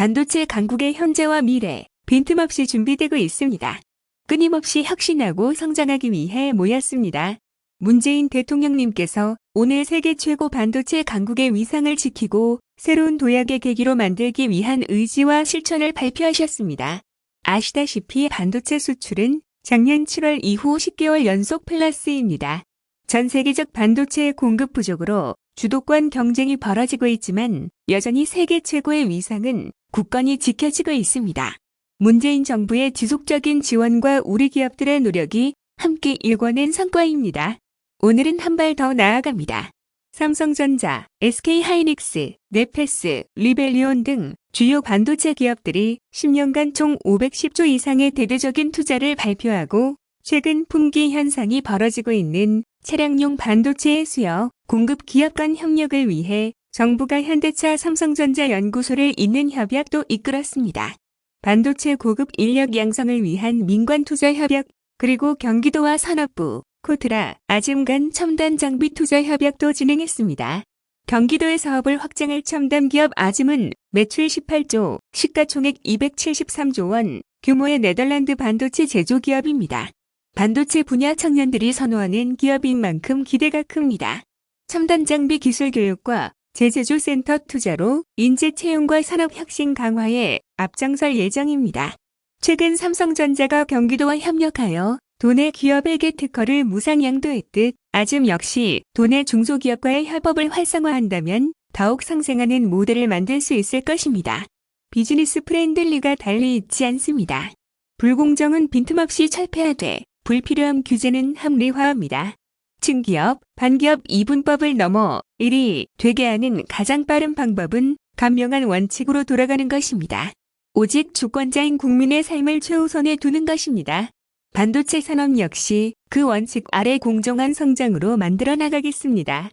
반도체 강국의 현재와 미래 빈틈없이 준비되고 있습니다. 끊임없이 혁신하고 성장하기 위해 모였습니다. 문재인 대통령님께서 오늘 세계 최고 반도체 강국의 위상을 지키고 새로운 도약의 계기로 만들기 위한 의지와 실천을 발표하셨습니다. 아시다시피 반도체 수출은 작년 7월 이후 10개월 연속 플러스입니다. 전 세계적 반도체 공급 부족으로 주도권 경쟁이 벌어지고 있지만 여전히 세계 최고의 위상은 굳건히 지켜지고 있습니다. 문재인 정부의 지속적인 지원과 우리 기업들의 노력이 함께 일궈낸 성과입니다. 오늘은 한 발 더 나아갑니다. 삼성전자, SK하이닉스, 네페스, 리벨리온 등 주요 반도체 기업들이 10년간 총 510조 이상의 대대적인 투자를 발표하고 최근 품귀 현상이 벌어지고 있는 차량용 반도체의 수요, 공급 기업 간 협력을 위해 정부가 현대차 삼성전자 연구소를 잇는 협약도 이끌었습니다. 반도체 고급 인력 양성을 위한 민관 투자 협약, 그리고 경기도와 산업부, 코트라, 아즘 간 첨단 장비 투자 협약도 진행했습니다. 경기도의 사업을 확장할 첨단 기업 아즘은 매출 18조, 시가총액 273조 원, 규모의 네덜란드 반도체 제조 기업입니다. 반도체 분야 청년들이 선호하는 기업인 만큼 기대가 큽니다. 첨단 장비 기술 교육과 제제조 센터 투자로 인재 채용과 산업 혁신 강화에 앞장설 예정입니다. 최근 삼성전자가 경기도와 협력하여 도내 기업에게 특허를 무상 양도했듯 아즘 역시 도내 중소기업과의 협업을 활성화한다면 더욱 상생하는 모델을 만들 수 있을 것입니다. 비즈니스 프렌들리가 달리 있지 않습니다. 불공정은 빈틈없이 철폐하되 불필요한 규제는 합리화합니다. 층기업, 반기업 이분법을 넘어 일이 되게 하는 가장 빠른 방법은 간명한 원칙으로 돌아가는 것입니다. 오직 주권자인 국민의 삶을 최우선에 두는 것입니다. 반도체 산업 역시 그 원칙 아래 공정한 성장으로 만들어 나가겠습니다.